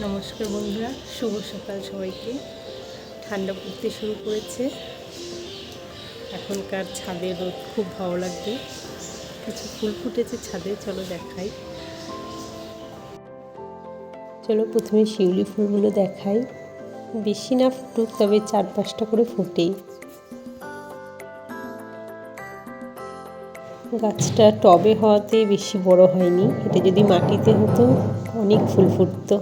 নমস্কার বন্ধুরা, শুভ সকাল সবাইকে। ঠান্ডা পড়তে শুরু করেছে। এখনকার ছাদে রোদ খুব ভালো লাগবে। কিছু ফুল ফুটেছে ছাদে, চলো দেখাই। চলো প্রথমে শিউলি ফুলগুলো দেখাই। বেশি না ফুটুক, তবে চার পাঁচটা করে ফোটেই। গাছটা টবে হওয়াতে বেশি বড় হয়নি। এটা যদি মাটিতে হতো, অনেক ফুল ফুটতো।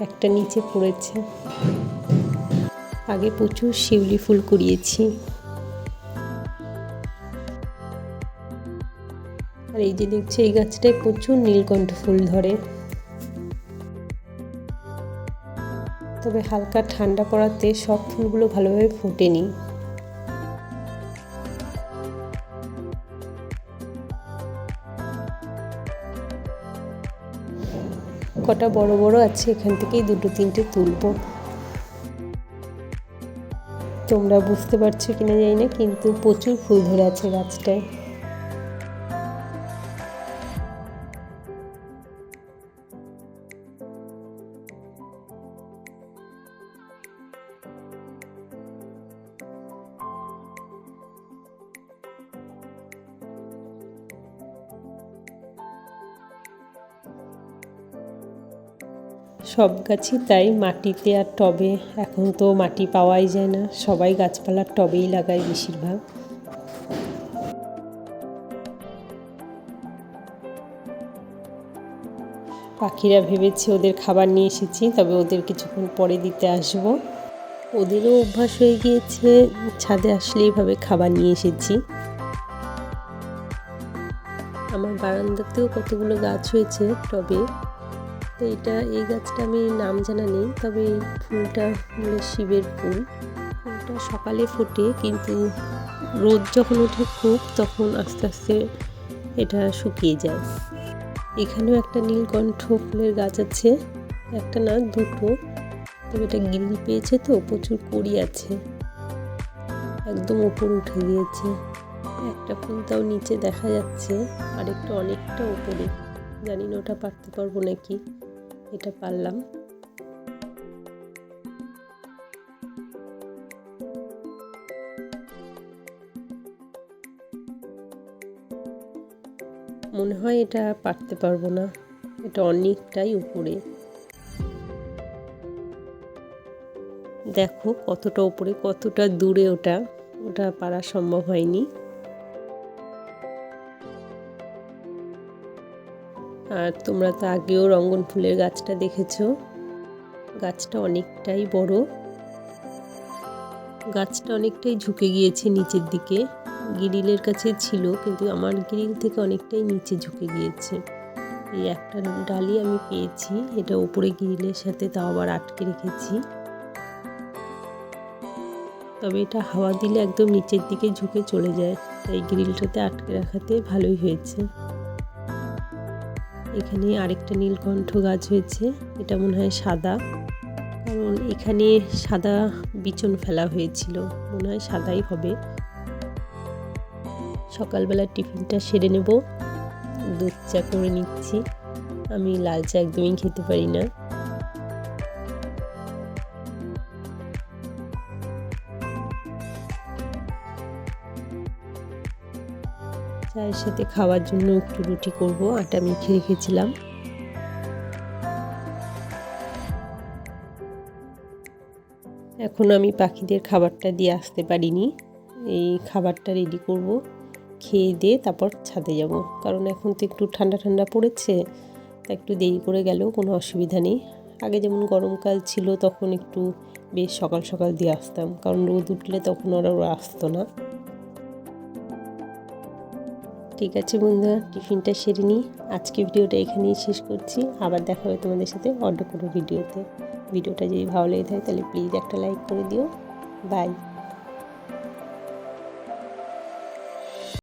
একটা নিচে পড়েছে। আগে প্রচুর শিউলি ফুল কুড়িয়েছি। আর এই যে দেখছি, এই গাছটায় প্রচুর নীলকণ্ঠ ফুল ধরে। তবে হালকা ঠান্ডা পড়াতে সব ফুলগুলো ভালোভাবে ফোটেনি। কটা বড় বড় আছে, এখান থেকেই দুটো তিনটে তুলব। তোমরা বুঝতে পারছ কিনা জানি না, কিন্তু প্রচুর ফুল ধরে আছে গাছটায়। সব গাছই তাই মাটিতে আর টবে, এখন তো মাটি পাওয়াই যায় না। সবাই গাছপালার টবেই লাগায় বেশিরভাগ। পাখিরা ভেবেছে ওদের খাবার নিয়ে এসেছি, তবে ওদের কিছুক্ষণ পরে দিতে আসব। ওদেরও অভ্যাস হয়ে গিয়েছে, ছাদে আসলে এইভাবে খাবার নিয়ে এসেছি। আমার বারান্দাতেও কতগুলো গাছ হয়েছে টবে। তো এটা, এই গাছটা আমি নাম জানা নেই, তবে ফুলটা হলো শিবের ফুল। ফুলটা সকালে ফোটে, কিন্তু রোদ যখন ওঠে খুব, তখন আস্তে আস্তে এটা শুকিয়ে যায়। এখানেও একটা নীলকণ্ঠ ফুলের গাছ আছে, একটা না, দুটো। তবে এটা গিরিল পেয়েছে তো, প্রচুর কড়ি আছে। একদম ওপর উঠে গিয়েছে। একটা ফুল তাও নিচে দেখা যাচ্ছে আর একটু অনেকটা ওপরে। জানি না ওটা পারতে পারব নাকি। এটা পারলাম। মনে হয় এটা পারতে পারব না। এটা অনেকটাই উপরে। দেখো কতটা উপরে, কতটা দূরে ওটা। ওটা পারা সম্ভব হয়নি। আর তোমরা তো আগেও রঙ্গন ফুলের গাছটা দেখেছ। গাছটা অনেকটাই বড়। গাছটা অনেকটাই ঝুঁকে গিয়েছে নিচের দিকে। গিরিলের কাছে ছিল, কিন্তু আমার গিরিল থেকে অনেকটাই নিচে ঝুঁকে গিয়েছে। এই একটা ডালি আমি পেয়েছি, এটা উপরে গিরিলের সাথে তাও আবার আটকে রেখেছি। তবে এটা হাওয়া দিলে একদম নিচের দিকে ঝুঁকে চলে যায়, তাই গ্রিলটাতে আটকে রাখাতে ভালোই হয়েছে। এখানে আরেকটা নীলকণ্ঠ গাছ হয়েছে। এটা মনে হয় সাদা। কারণ এখানে সাদা বিচন ফেলা হয়েছিল। মনে হয় সাদাই হবে। সকালবেলা টিফিনটা সেরে নেব। দুধ চা করে নিচ্ছি। আমি লাল চা একদমই খেতে পারি না। চায়ের সাথে খাওয়ার জন্য একটু রুটি করব, আটা মেখে রেখেছিলাম। এখন আমি পাখিদের খাবারটা দিয়ে আসতে পারিনি। এই খাবারটা রেডি করব, খেয়ে দিয়ে তারপর ছাদে যাব। কারণ এখন তো একটু ঠান্ডা ঠান্ডা পড়েছে, তা একটু দেরি করে গেলেও কোনো অসুবিধা নেই। আগে যেমন গরমকাল ছিল তখন একটু বেশ সকাল সকাল দিয়ে আসতাম, কারণ রোদ উঠলে তখন ওরা আসতো না। ঠিক আছে, বন্ধুরা। টিফিনটা সেরে নিই। আজকে ভিডিওটা এখানেই শেষ করছি। আবার দেখা হবে তোমাদের সাথে অন্য কোনো ভিডিওতে। ভিডিওটা যদি ভালো লেগে থাকে তাহলে প্লিজ একটা লাইক করে দিও। বাই